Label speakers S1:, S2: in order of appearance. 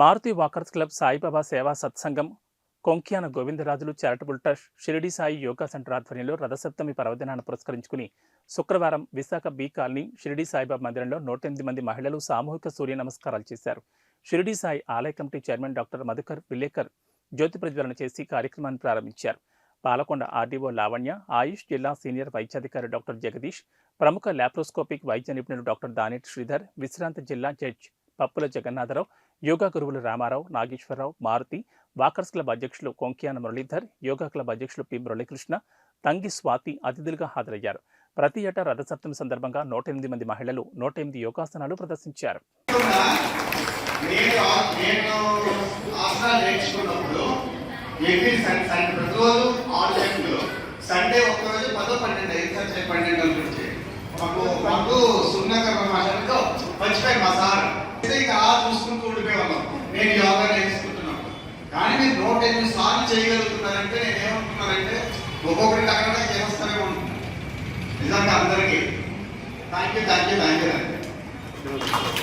S1: Maruti walkers club Saibaba Seva Satsangam Konkyana Govindarajulu charitable trust Shirdi Sai yoga centre ఆధ్వర్యంలో రథసప్తమి పర్వదినాన్ని పురస్కరించుకుని శుక్రవారం Visakha B colony Shirdi Saibaba మందిరంలో నూట ఎనిమిది మంది మహిళలు సామూహిక సూర్య నమస్కారాలు చేశారు. షిరిడి సాయి ఆలయ committee chairman doctor Madhukar Vilekar జ్యోతి ప్రజ్వలన చేసి కార్యక్రమాన్ని ప్రారంభించారు. పాలకొండ ఆర్డీఓ లావణ్య ఆయుష్ జిల్లా సీనియర్ వైద్యాధికారి డాక్టర్ జగదీష్ ప్రముఖ లాప్రోస్కోపిక్ వైద్య నిపుణులు డాక్టర్ దానేటి శ్రీధర్ విశ్రాంత జిల్లా జడ్జ్ పప్పుల జగన్నాథరావు యోగా గురువులు రామారావు నాగేశ్వరరావు మారుతి వాకర్స్ క్లబ్ అధ్యక్షులు కొంకియాన మురళీధర్ యోగా క్లబ్ అధ్యక్షులు పి మురళీకృష్ణ తంగి స్వాతి అతిథులుగా హాజరయ్యారు ప్రతి ఏటా రథసప్తమి సందర్భంగా నూట ఎనిమిది మంది మహిళలు నూట ఎనిమిది యోగాసనాలు ప్రదర్శించారు
S2: సండే ఒక్కరోజు పదో పన్నెండు ఐదు పన్నెండు మాకు మాకు సున్నకర్మ మాటలతో ఇక చూసుకుంటూ ఉండిపోయేవాళ్ళం నేను యోగా నేర్చుకుంటున్నాను కానీ మీరు నూట ఎనిమిది సార్లు చేయగలుగుతున్నారంటే నేను ఏమంటున్నానంటే ఒక్కొక్కరికి అక్కడ చేస్తానే ఉంటుంది నిజంగా అందరికీ. Thank you thank you thank you